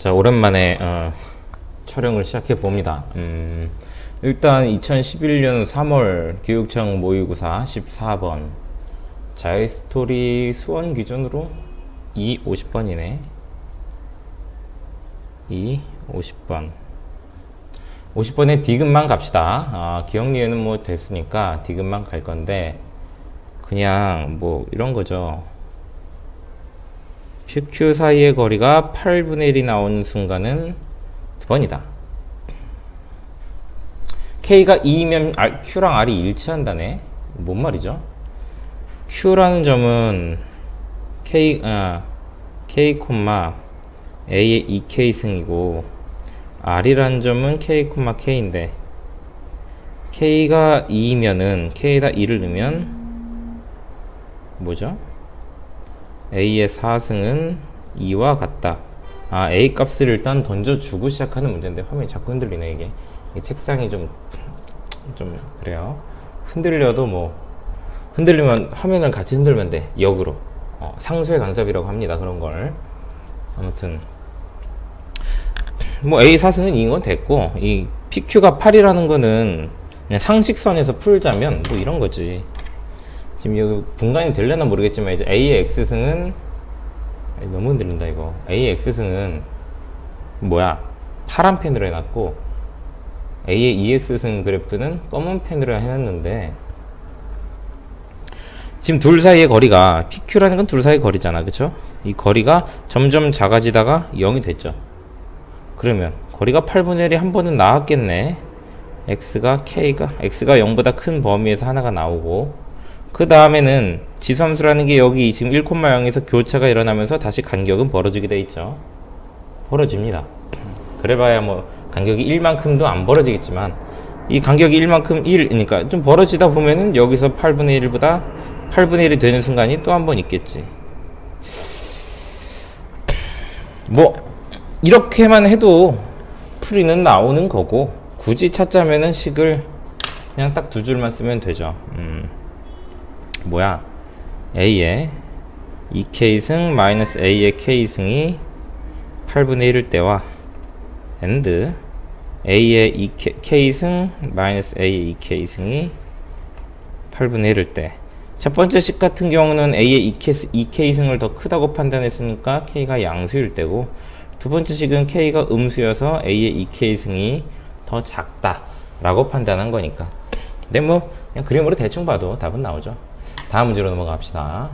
자 오랜만에 어, 촬영을 시작해 봅니다. 음, 일단 2011년 3월 교육청 모의고사 14번 자의 스토리 수원 기준으로 2 50번이네. 2 50번. 50번에 디귿만 갑시다. 아, 기억 리에는 뭐 됐으니까 디귿만 갈 건데 그냥 뭐 이런 거죠. PQ 사이의 거리가 8분의 1이 나오는 순간은 두 번이다. K가 2면 R, Q랑 R이 일치한다네. 뭔 말이죠? Q라는 점은 K, 아, K, A의 2K 승이고 R이라는 점은 K, K인데 K가 2면은 K에다 2를 넣으면 뭐죠? A의 4승은 2와 같다. 아, A 값을 일단 던져주고 시작하는 문제인데 화면이 자꾸 흔들리네 이게. 이게 책상이 좀, 좀 그래요. 흔들려도 뭐 흔들리면 화면을 같이 흔들면 돼. 역으로. 어, 상수의 간섭이라고 합니다. 그런 걸. 아무튼 뭐 A 4승은 2인 건 됐고 이 PQ가 8이라는 거는 그냥 상식선에서 풀자면 뭐 이런 거지. 지금 여기 분간이 될려나 모르겠지만 이제 A의 X승은 너무 흔들린다 이거. A의 X승은 뭐야? 파란 펜으로 해놨고 A의 EX승 그래프는 검은 펜으로 해놨는데 지금 둘 사이의 거리가 PQ라는 건 둘 사이의 거리잖아 그쵸? 이 거리가 점점 작아지다가 0이 됐죠. 그러면 거리가 8분의 1이 한 번은 나왔겠네. X가 K가 X가 0보다 큰 범위에서 하나가 나오고 그 다음에는 지섬수라는 게 여기 지금 1,0에서 교차가 일어나면서 다시 간격은 벌어지게 돼 있죠. 벌어집니다. 그래봐야 뭐 간격이 1만큼도 안 벌어지겠지만 이 간격이 1만큼 1, 그러니까 좀 벌어지다 보면은 여기서 8분의 1보다 8분의 1이 되는 순간이 또 한 번 있겠지. 뭐 이렇게만 해도 풀이는 나오는 거고 굳이 찾자면은 식을 그냥 딱 두 줄만 쓰면 되죠. 음. 뭐야? A의 2K승 마이너스 A의 K승이 8분의 1일 때와 and A의 2K, K승 마이너스 A의 2K승이 8분의 1일 때. 첫 번째 식 같은 경우는 A의 2K, 2K승을 더 크다고 판단했으니까 K가 양수일 때고 두 번째 식은 K가 음수여서 A의 2K승이 더 작다 라고 판단한 거니까. 근데 뭐 그냥 그림으로 대충 봐도 답은 나오죠 다음 문제로 넘어갑시다.